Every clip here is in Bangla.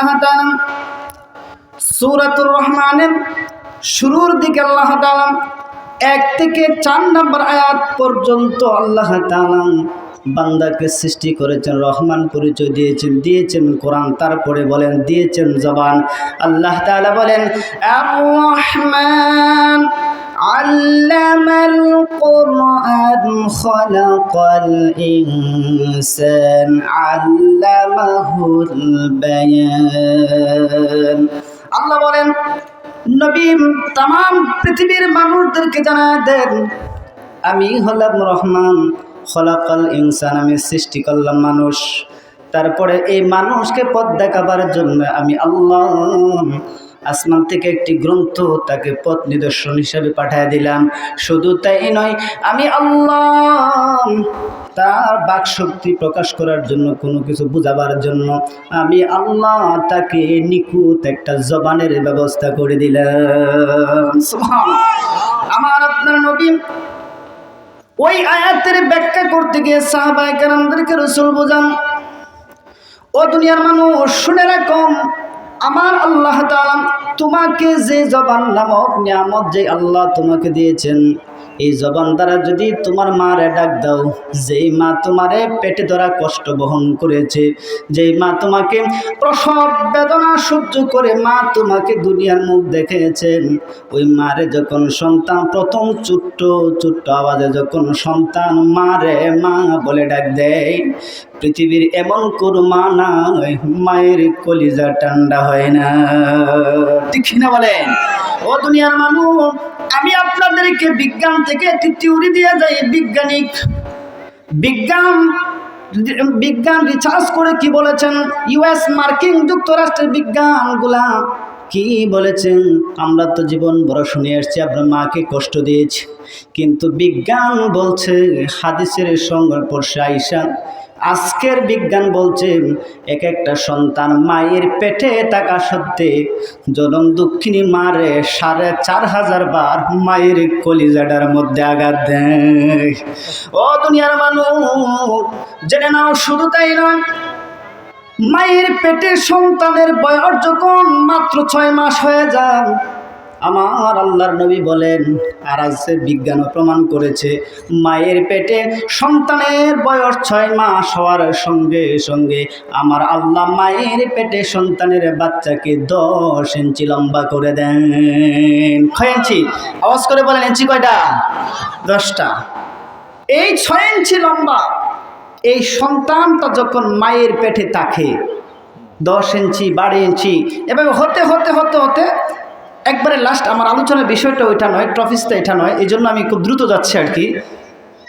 আল্লাহ সুরাতুর রহমানের শুরুর দিকে আল্লাহ তাআলা এক থেকে চার নম্বর আয়াত পর্যন্ত আল্লাহ তাআলা বান্দাকে সৃষ্টি করেছেন, রহমান পরিচয় দিয়েছেন দিয়েছেন কোরআন, তারপরে বলেন, দিয়েছেন জবান। আল্লাহ তাআলা বলেন রহমান علم القرآن خلق الإنسان علمه البيان আল্লাহ বলেন নবী তাম পৃথিবীর মানুষদেরকে জানা দেন আমি হলাম রহমান খলাকাল ইনসান আমি সৃষ্টি করলাম মানুষ তারপরে এই মানুষকে পথ দেখাবার জন্য আমি আল্লাহ আসমান থেকে একটি গ্রন্থ তাকে পথ নিদর্শন হিসাবে পাঠিয়ে দিলাম। শুধু তাই নয়, আমি আল্লাহ তার বাক শক্তি প্রকাশ করার জন্য কোনো কিছু বোঝাবার জন্য আমি আল্লাহ তাকে নিখুঁত একটা জবানের ব্যবস্থা করে দিলাম। আমার আপনার নবী ওই আয়াতের ব্যাখ্যা করতে গিয়ে সাহাবায়ে কেরামদেরকে রসুল বোঝান, ও দুনিয়ার মানুষ, শুনে রাখো আমার আল্লাহ তোমাকে যে জবান নামক নিয়ামত যে আল্লাহ তোমাকে দিয়েছেন এই জবান দ্বারা যদি তোমার মারে ডাক দাও, যেই মা তোমারে পেটে ধরা কষ্ট বহন করেছে, যেই মা তোমাকে প্রসব বেদনা সহ্য করে মা তোমাকে দুনিয়ার মুখ দেখেছেন, ওই মারে যখন সন্তান প্রথম ছোট্ট ছোট্ট আওয়াজে যখন সন্তান মারে, মা বলে ডাক দেয়, পৃথিবীর এমন কোনো মা নয় মায়ের কলিজা ঠান্ডা হয় না। ঠিক না বলেন? ও দুনিয়ার মানুষ আমি আপনাদেরকে বিজ্ঞান থেকে একটি থিওরি দিয়ে যাই, বিজ্ঞানিক। বিজ্ঞান বিজ্ঞান রিসার্চ করে কি বলেছেন? ইউএস মার্কিন যুক্তরাষ্ট্রের বিজ্ঞানগুলা কি বলেছেন? আমরা তো জীবন বড় শুনে আসছি, আপনার মাকে কষ্ট দিয়েছি। কিন্তু বিজ্ঞান বলছে, হাদিসের পড়ছে আইসা আজকের বিজ্ঞান বলছে, এক একটা সন্তান মায়ের পেটে থাকা সত্ত্বে জনম দুঃখিনী মারে সাড়ে চার হাজার বার মায়ের কলিজাডার মধ্যে আঘাত দেয়। ও দুনিয়ার মানুষ, জেনে নাও শুধু তাই নয়, মায়ের পেটে সন্তানের বয়স যখন মাত্র ছয় মাস হয়ে যায় আমার আল্লাহর নবী বলেন, আর আছে বিজ্ঞানও প্রমাণ করেছে, মায়ের পেটে সন্তানের বয়স ছয় মাস হওয়ার সঙ্গে সঙ্গে আমার আল্লাহ মায়ের পেটে সন্তানের বাচ্চাকে দশ ইঞ্চি লম্বা করে দেন। ছয় ইঞ্চি? আওয়াজ করে বলেন, ইঞ্চি কয়টা? দশটা। এই ছয় ইঞ্চি লম্বা, এই সন্তানটা যখন মায়ের পেটে থাকে, দশ ইঞ্চি, বারো ইঞ্চি এবং হতে হতে হতে হতে একবারে লাস্ট আমার আলোচনার বিষয়টা ওইটা নয় ট্রফিসটা এটা নয়, এই জন্য আমি খুব দ্রুত যাচ্ছি আর কি।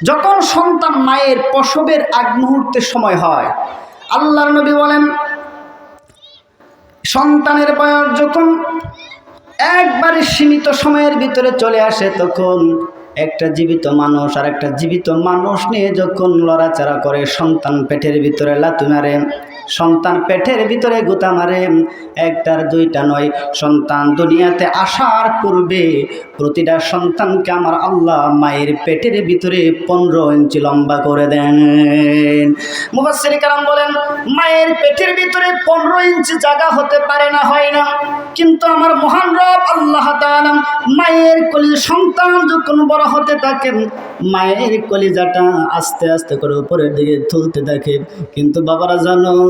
যখন সন্তান মায়ের প্রসবের আগ মুহূর্তের সময় হয়, আল্লাহর নবী বলেন, সন্তানের বয়স যখন একবারে সীমিত সময়ের ভিতরে চলে আসে, তখন একটা জীবিত মানুষ আর একটা জীবিত মানুষ নিয়ে যখন লড়াচাড়া করে, সন্তান পেটের ভিতরে লাতু মারে সন্তান পেটের ভিতরে গুতা মারে। একটার দুইটা নয়, সন্তান দুনিয়াতে আসার পূর্বে প্রতিটা সন্তানকে আমার আল্লাহ মায়ের পেটের ভিতরে পনেরো ইঞ্চি লম্বা করে দেন। মুবাসির কালাম বলেন, মায়ের পেটের ভিতরে পনেরো ইঞ্চি জায়গা হতে পারে না, হয় না। কিন্তু আমার মহান রব আল্লাহ তাআলা মায়ের কলি সন্তান যখন বড় হতে থাকেন মায়ের কলিজাটা আস্তে আস্তে করে উপরের দিকে তুলতে থাকে। কিন্তু বাবারা জানো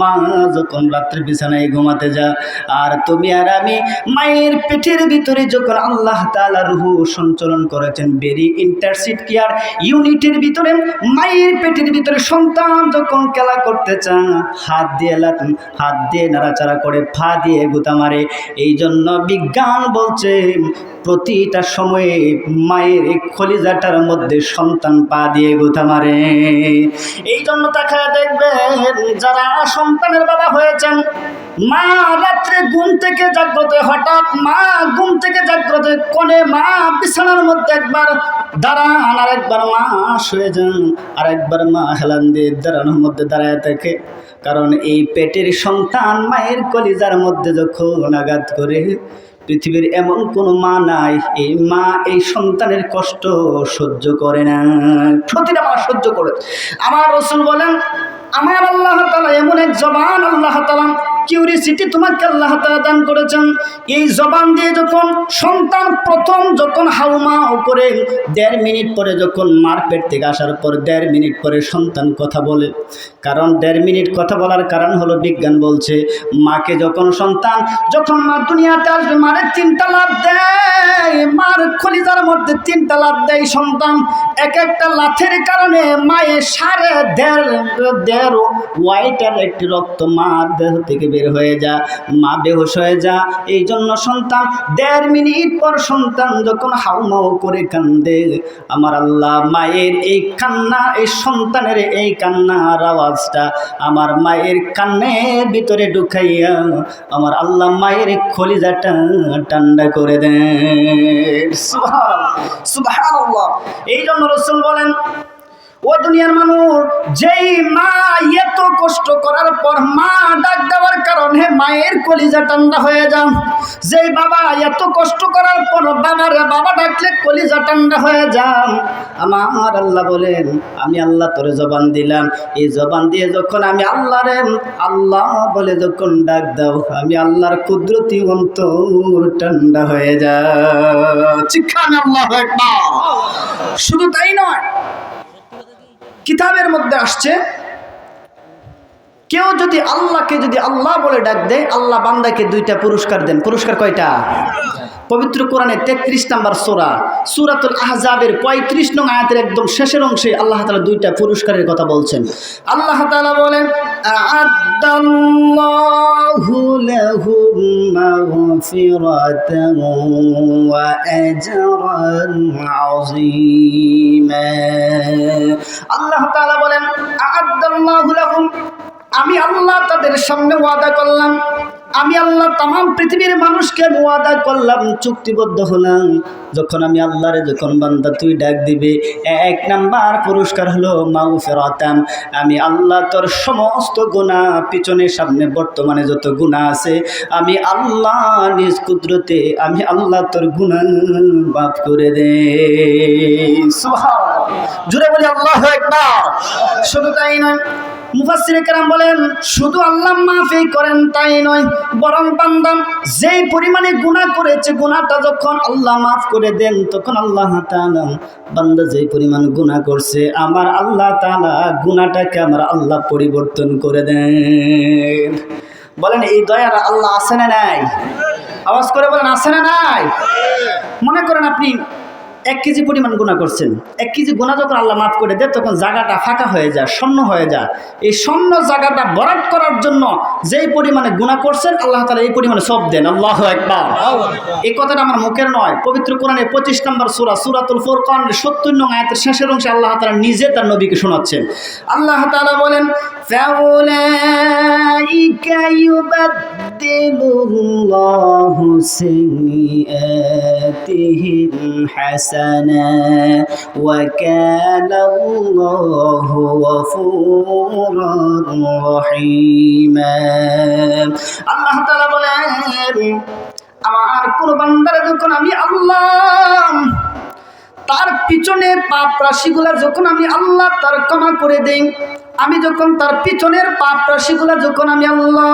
মা যখন রাত্রে বিছানায় ঘুমাতে যা, আর তুমি আর আমি মায়ের পেটের ভিতরে যখন আল্লাহ তাআলা রুহু সঞ্চালন করেছেন বেরি ইন্টারসিপ কেয়ার ইউনিটের ভিতরে, মায়ের পেটের ভিতরে সন্তান যখন খেলা করতে চান হাত দিয়ে হাত দিয়ে নাড়াচাড়া করে ফা দিয়ে গুতা মারে এই জন্য বিজ্ঞান বলছে প্রতিটা সময়ে মায়ের খলিজাটার মধ্যে সন্তান পা দিয়ে গুতা মারে। এই জন্য তাকে দেখবেন, যারা সন্তানের বাবা হয়েছেন। মা রাত্রে ঘুম থেকে জাগ্রত, হঠাৎ মা ঘুম থেকে জাগ্রত কোনে মা বিছানার মধ্যে একবার দাঁড়ান, আর একবার মা শুয়ে যান, আর একবার মা হেলান দিয়ে দাঁড়ানোর মধ্যে দাঁড়ায় থাকে। কারণ এই পেটের সন্তান মায়ের কলিজার মধ্যে যখন আঘাত করে, পৃথিবীর এমন কোনো মা নাই, এই মা এই সন্তানের কষ্ট সহ্য করে না। প্রতিটা মা সহ্য করে। আমার রসুল বলেন আমার আল্লাহ তালা এমন এক জবান আল্লাহ তালা কিউরিসিটি তোমাকে আল্লাহ তালা দান করেছেন। এই জবান দিয়ে যখন সন্তান প্রথম যখন হাউমা করে, দেড় মিনিট পরে যখন মার পেট থেকে আসার পর দেড় মিনিট পরে সন্তান কথা বলে। কারণ দেড় মিনিট কথা বলার কারণ হলো বিজ্ঞান বলছে, মাকে যখন সন্তান, যখন মা দুনিয়াতে আসবে, মারে তিনটা লাভ দেয়। মার খলিজার মধ্যে তিনটা লাভ দেয় সন্তান। এক একটা লাথের কারণে মায়ের সাড়ে দেড় দেড় হোয়াইটের একটি রক্ত মার দেহ থেকে বের হয়ে যা, মা বেহুশ হয়ে যা। এই জন্য সন্তান, দেড় মিনিট পর সন্তান যখন হাউমাউ করে কান্দে, আমার আল্লাহ মায়ের এই কান্না, এই সন্তানের এই কান্নার আওয়াজটা আমার মায়ের কান্নের ভিতরে ঢুকাইয়া আমার আল্লাহ মায়ের খলিজাটা ঠান্ডা করে দেন। সুবহানাল্লাহ। এই জন্য রসুল বলেন ও দুনিয়ার মানুষ, যেই মা এত কষ্ট করার পর মা ডাক দেওয়ার কারণে মায়ের কলিজা ঠান্ডা হয়ে যান। যেই বাবা এত কষ্ট করার পর বাবার বাবা ডাকলে কলিজা ঠান্ডা হয়ে যান। আমার আল্লাহ বলেন, আমি আল্লাহ তোরে জবান দিলাম। এই জবান দিয়ে যখন আমি আল্লাহরে আল্লাহ বলে যখন ডাক দাও, আমি আল্লাহর কুদরতি অন্তর ঠান্ডা হয়ে যা চিখান আল্লাহ শুধু তাই নয় কিতাবের মধ্যে আসছে, কেউ যদি আল্লাহকে যদি আল্লাহ বলে ডাক দেয়, আল্লাহ বান্দাকে দুইটা পুরস্কার দেন। পুরস্কার কয়টা? পবিত্র কোরআনে তেত্রিশ নাম্বার সোরা। সুরাতুল আহজাবের পঁয়ত্রিশ নং আয়াতের একদম শেষের অংশে আল্লাহ তালা দুইটা পুরস্কারের কথা বলছেন। আল্লাহ তালা বলেন আ'আদ্দাল্লাহু লাহুম মাগফিরাতান ওয়া আজরান আযীমা আল্লাহ তাআলা বলেন আ'আদ্দাল্লাহু লাহুম আমি আল্লাহ তাদের সামনে ওয়াদা করলাম। আমি আল্লাহ তাম পৃথিবীর মানুষকে ওয়াদা করলাম, চুক্তিবদ্ধ হলাম। যখন আমি আল্লাহরে যখন বান্দা তুই ডাক দিবে, এক নাম্বার পুরস্কার হলো মাউ ফেরাতাম আমি আল্লাহ তোর সমস্ত গুণা পিছনে সামনে বর্তমানে যত গুণা আছে, আমি আল্লাহ নিজ কুদরতে আমি আল্লাহ তোর গুণা মাফ করে দে। জুড়ে বলি আল্লাহ একবার শুধু তাই নয় বলেন, শুধু আল্লাহ করেন তাই নয়, বরং যেই পরিমাণে করেছে যখন আল্লাহ মাফ করে দেন, তখন আল্লাহ যেই করছে, আমার আল্লাহ গুনাহটাকে আমার আল্লাহ পরিবর্তন করে দেন। বলেন, এই দয়ার আল্লাহ আছে না নাই? আওয়াজ করে বলেন, আছে না নাই? মনে করেন আপনি এক কেজি পরিমাণ গুণা করছেন এক কেজি গুণা যখন আল্লাহ মাফ করে দেয় তখন জায়গাটা ফাঁকা হয়ে যায় শূন্য হয়ে যায় এই শূন্য জায়গাটা বরাদ করার জন্য যেই পরিমাণে গুণা করছেন আল্লাহ তালা এই পরিমাণে সব দেন আল্লাহ একবার এই কথাটা আমার মুখের নয় পবিত্র কোরআনে পঁচিশ নম্বর সুরা সুরাতুল ফোরকান সত্তর নং আয়াতের শেষের অংশে আল্লাহ তালা নিজে তার নবীকে শোনাচ্ছেন আল্লাহ তালা বলেন فأولئك يبدل الله سيئاتهم حسنا وكان الله غفورا رحيما আল্লাহ তাআলা বলেন আমার কোন বান্দারা যখন আমি আল্লাহ তার পিছনে পাপ রাশিগুলা যখন আমি আল্লাহ তার ক্ষমা করে দেই আমি যখন তার পিছনের পাপ রাশিগুলা যখন আমি আল্লাহ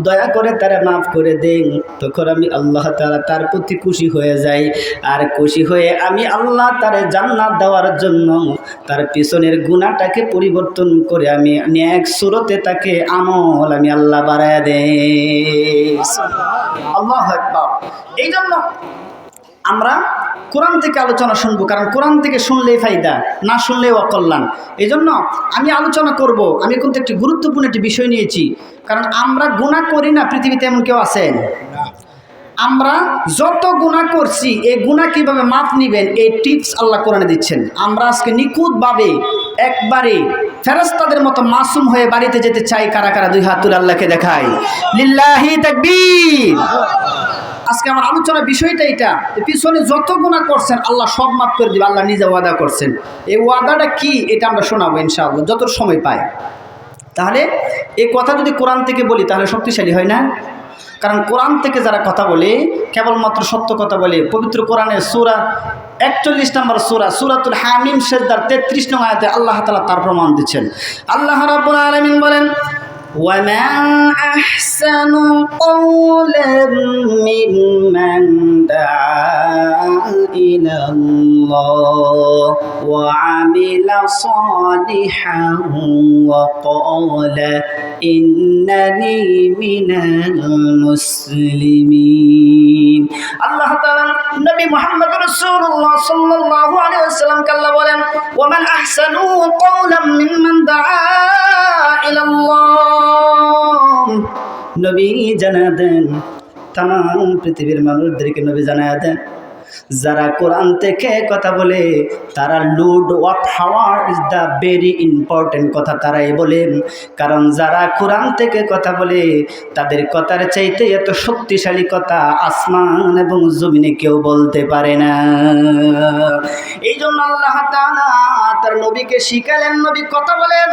দয়া করে তারা মাফ করে দেই তখন আমি আল্লাহ তারা তার প্রতি খুশি হয়ে যাই। আর খুশি হয়ে আমি আল্লাহ তারে জান্নাত দেওয়ার জন্য তার পিছনের গুণাটাকে পরিবর্তন করে আমি এক সুরতে তাকে আমল আমি আল্লাহ বাড়ায় দেই। আল্লাহ এই জন্য আমরা কোরআন থেকে আলোচনা শুনব, কারণ কোরআন থেকে শুনলেই ফায়দা, না শুনলেও অকল্যাণ। এই জন্য আমি আলোচনা করব। আমি কিন্তু একটি গুরুত্বপূর্ণ একটি বিষয় নিয়েছি, কারণ আমরা গুণা করি না, পৃথিবীতে এমন কেউ আছেন আমরা যত গুণা করছি এই গুণা কীভাবে মাপ নিবেন, এই টিপস আল্লাহ কোরআনে দিচ্ছেন। আমরা আজকে নিখুঁতভাবে একবারে ফেরস্তাদের মতো মাসুম হয়ে বাড়িতে যেতে চাই, কারা কারা দুই হাত তুলে আল্লাহকে দেখায় লিল্লাহি তাকবীর। আজকে আমার আলোচনার বিষয়টা এটা পিছনে যত গুণা করছেন, আল্লাহ সব মাফ করে দিবে, আল্লাহ নিজে ওয়াদা করছেন। এই ওয়াদাটা কি, এটা আমরা শোনাবো ইনশাআল্লাহ যত সময় পাই তাহলে এই কথা যদি কোরআন থেকে বলি, তাহলে শক্তিশালী হয় না? কারণ কোরআন থেকে যারা কথা বলে, কেবলমাত্র সত্য কথা বলে, পবিত্র কোরআনের সুরা, একচল্লিশ নম্বর সুরা, সুরাতুল হামিম শেষদার তেত্রিশ নং আয়াতে আল্লাহ তালা তার প্রমাণ দিচ্ছেন। আল্লাহ রাব্বুল আলামিন বলেন ومن أحسن قولا ممن دعا إلى الله وعمل صالحا وقال إنني من المسلمين আল্লাহ তাআলা নবী মুহাম্মদ রাসূলুল্লাহ সাল্লাল্লাহু আলাইহি ওয়াসাল্লাম কাল্লা বলেন ওমান আহসানু কওলাম মিম্মান দাআ ইলা আল্লাহ নবী জানা দেন তাম পৃথিবীর মানুষদেরকে নবী জানা দেন। যারা কোরআন থেকে কথা বলে, তারা লুড অফ হাওয়ার ইজ দ্য ভেরি ইম্পর্টেন্ট কথা তারাই বলেন। কারণ যারা কোরআন থেকে কথা বলে, তাদের কথার চাইতে এত শক্তিশালী কথা আসমান এবং জমিনে কেউ বলতে পারে না। এই জন্য আল্লাহ তার নবীকে শিখালেন নবী কথা বলেন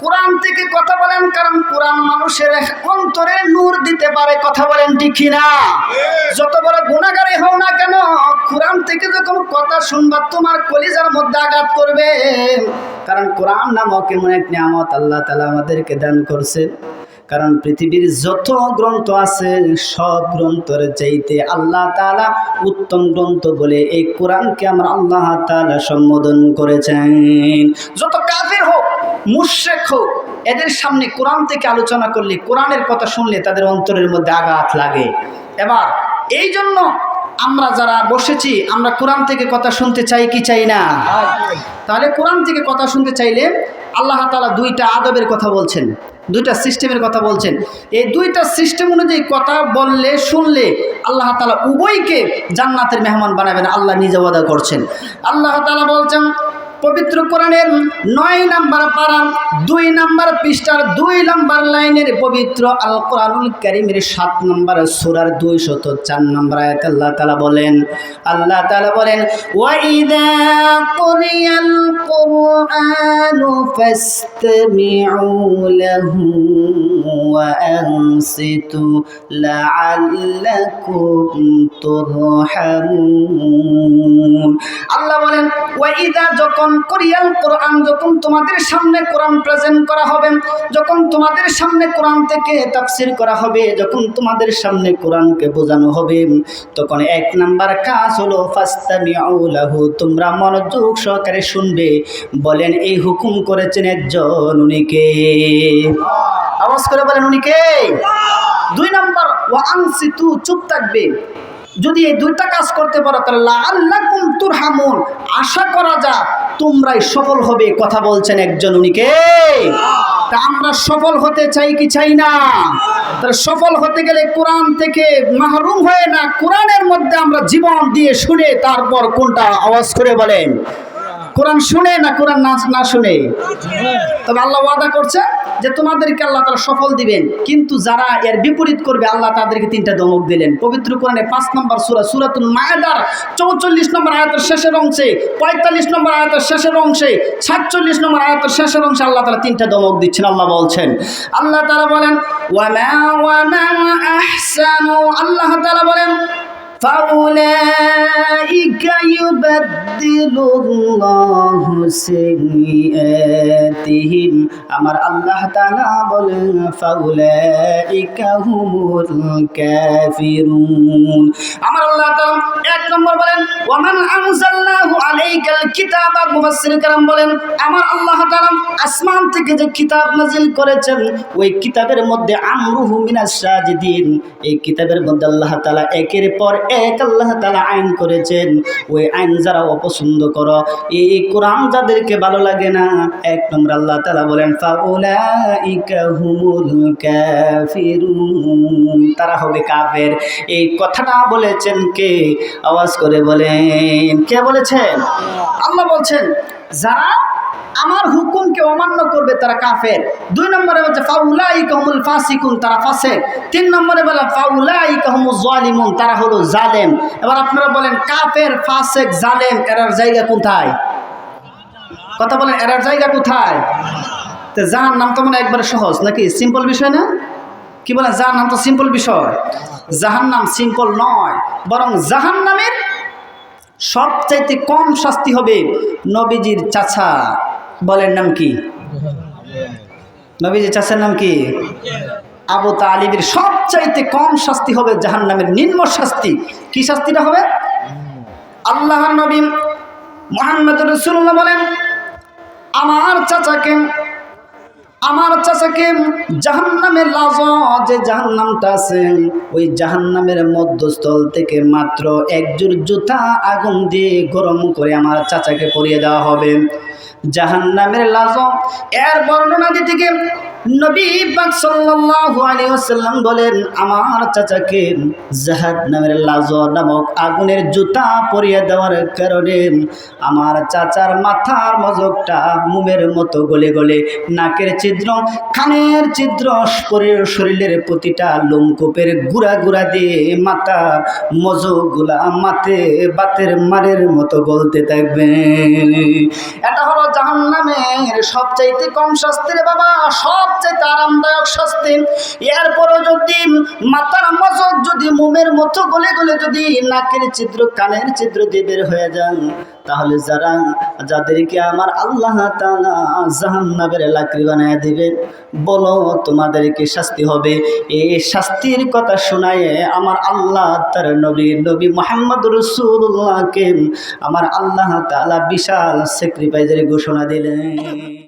কোরআন থেকে কথা বলেন কারণ কোরআন মানুষের অন্তরে নূর দিতে পারে কথা বলেন ঠিকই না যত বড় গুণাগারে হও না কেন কোরআন থেকে যখন কথা শুনবা তোমার কলিজার মধ্যে আঘাত করবে। কারণ কোরআন নামক এমন এক নিয়ামত আল্লাহ তালা আমাদেরকে দান করছে কারণ পৃথিবীর যত গ্রন্থ আছে সব গ্রন্থের চাইতে আল্লাহ তাআলা উত্তম গ্রন্থ বলে এই কোরআনকে আমরা আল্লাহ তাআলা সম্বোধন করেছেন। যত কাফের হোক মুশরিক হোক এদের সামনে কোরআন থেকে আলোচনা করলে কোরআনের কথা শুনলে তাদের অন্তরের মধ্যে আঘাত লাগে। এবার এই জন্য আমরা যারা বসেছি আমরা কোরআন থেকে কথা শুনতে চাই কি চাই না? তাহলে কোরআন থেকে কথা শুনতে চাইলে আল্লাহ তালা দুইটা আদবের কথা বলছেন। দুইটা সিস্টেমের কথা বলছেন। এই দুইটা সিস্টেম অনুযায়ী কথা বললে, শুনলে আল্লাহ তালা উভয়কে জান্নাতের মেহমান বানাবেন, আল্লাহ নিজে ওয়াদা করছেন। আল্লাহ তালা বলছেন পবিত্র কোরআনের নয় নাম্বার পারা দুই নাম্বার পৃষ্ঠার দুই নাম্বার লাইনের পবিত্র আল কোরআনুল কারিমের সাত নাম্বার সুরার দুই শত চার নাম্বার আয়াত আল্লাহ তালা বলেন, আল্লাহ তালা বলেন ওয়াইদা কুরিয়াল ওয়া যখন কোরিয়াল কোরআন, যখন তোমাদের সামনে কোরআন প্রেজেন্ট করা হবে, যখন তোমাদের সামনে কোরআন থেকে তাফসির করা হবে, যখন তোমাদের সামনে কোরআনকে বোঝানো হবে, তখন এক নাম্বার কাজ হলো, ফাস্তামিউ লাহু, তোমরা মনোযোগ সহকারে শুনবে। বলেন, এই হুকুম করেছেন একজন উনিকে আওয়াজ করে বলেন উনিকে দুই নাম্বার, ওয়া আনসিতু, চুপ থাকবে। যদি এই দুইটা কাজ করতে পারো, তাহলে আল্লাকুম তুরহামুন। আশা করা যা তোমরাই সফল হবে, কথা বলছেন একজন উনিকে তা আমরা সফল হতে চাই কি চাই না? তাহলে সফল হতে গেলে কোরআন থেকে মাহরুম হয়ে না, কোরআনের মধ্যে আমরা জীবন দিয়ে শুনে তারপর কোনটা আওয়াজ করে বলেন? কোরআন শুনে না কোরআন না না শুনে? তবে আল্লাহ ওয়াদা করছে যে তোমাদেরকে আল্লাহ তারা সফল দিবেন। কিন্তু যারা এর বিপরীত করবে, আল্লাহ তাদেরকে তিনটা দমক দিলেন। পবিত্র কোরআনে পাঁচ নম্বর সুরা সুরাতুল মায়াদার চৌচল্লিশ নম্বর আয়াতের শেষের অংশে, পঁয়তাল্লিশ নম্বর আয়াতের শেষের অংশে, সাতচল্লিশ নম্বর আয়াতের শেষের অংশে আল্লাহ তারা তিনটা দমক দিচ্ছেন, আল্লাহ বলছেন, আল্লাহ তারা বলেন আল্লাহ তারা বলেন فأولئك يبدل الله سيئاتهم আমার আল্লাহ তাআলা বলেন ফাউলাইকা হুমুল কাফিরুন আমার আল্লাহ তাআলা এক নম্বর বলেন ওয়ামান আনজালনাহু আলাইকাল কিতাবা মুফাসসির کرام বলেন আমার আল্লাহ তাআলা আসমান থেকে যে কিতাব নাজিল করেছেন ওই কিতাবের মধ্যে আমরুহু মিনাস সাজিদিন এই কিতাবের মধ্যে আল্লাহ তাআলা একের পর এক আল্লাহ তাআলা আইন করেছেন। ওই আইন যারা অপছন্দ করো, এই কোরআন যাদেরকে ভালো লাগে না, এক নম্বর আল্লাহ তাআলা বলেন তারা হবে কাফের। এই কথাটা বলেছেন কে? আওয়াজ করে বলেন। কে বলেছেন? আল্লাহ বলছেন, যারা আমার হুকুমকে অমান্য করবে তারা কাফের। দুই নম্বরে বলছে ফাউলাই কাহমুল ফাসিকুন, তারা ফাসেক। তিন নম্বরে বলে ফাউলাই কাহমুল জালিমুন, তারা হলো জালেম। এবার আপনারা বলেন, কাফের, ফাসেক, জালেম, এরার জায়গা কোথায়? কথা বলেন, এরার জায়গা কোথায়? তো যার নাম তো মানে একবারে সহজ, নাকি? সিম্পল বিষয় না? কি বলেন যার নাম তো সিম্পল বিষয়। জাহান নাম সিম্পল নয়, বরং জাহান নামের সবচাইতে কম শাস্তি হবে নবীজির চাচা। বলেন নাম কি? নবীজির চাচার নাম কি? আবু তালিবের সবচাইতে কম শাস্তি হবে জাহান নামের নিম্ন শাস্তি। কি শাস্তিটা হবে? আল্লাহ নবী মোহাম্মদ রসুল্লাহ বলেন, আমার চাচাকে আমার চাচাকে জাহান্নামের লাজ যে জাহান্নামটা আছে, ওই জাহান্নামের মধ্যস্থল থেকে মাত্র একজোর জুতা আগুন দিয়ে গরম করে আমার চাচাকে পরিয়ে দেওয়া হবে। জাহান্নামের লাজ এর বর্ণনা দিতে গিয়ে নবী পাক সাল্লাল্লাহু আলাইহি ওয়াসাল্লাম বলেন, আমার চাচাকে জাহাদ নামের লাজ নামক আগুনের জুতা পরিয়ে দেওয়ার কারণে আমার চাচার মাথার মজকটা মুমের মতো গলে গলে, নাকের ছিদ্র, কানের ছিদ্র, শরীর শরীরের প্রতিটা লোমকূপের গুড়া গুড়া দিয়ে মাথার মজকগুলা মাথে বাতের মারের মতো গলতে থাকবে। এটা হলো জাহান্নামের সবচাইতে কম শাস্তির বাবা, সবচাইতে আরামদায়ক শাস্তি। এরপরও যদি মাথার মজক যদি মোমের মতো গলে গলে যদি নাকের ছিদ্র, কানের ছিদ্র দিয়ে বের হয়ে যান তাহলে যারা, যাদেরকে আমার আল্লাহ জাহান্নাবের লাকড়ি বানায় দিবেন, বলো তোমাদেরকে শাস্তি হবে। এই শাস্তির কথা শোনায় আমার আল্লাহ তার নবী নবী মোহাম্মদ রসুল্লাহকে আমার আল্লাহ তালা বিশাল সেক্রিফাইজের ঘোষণা দিলেন।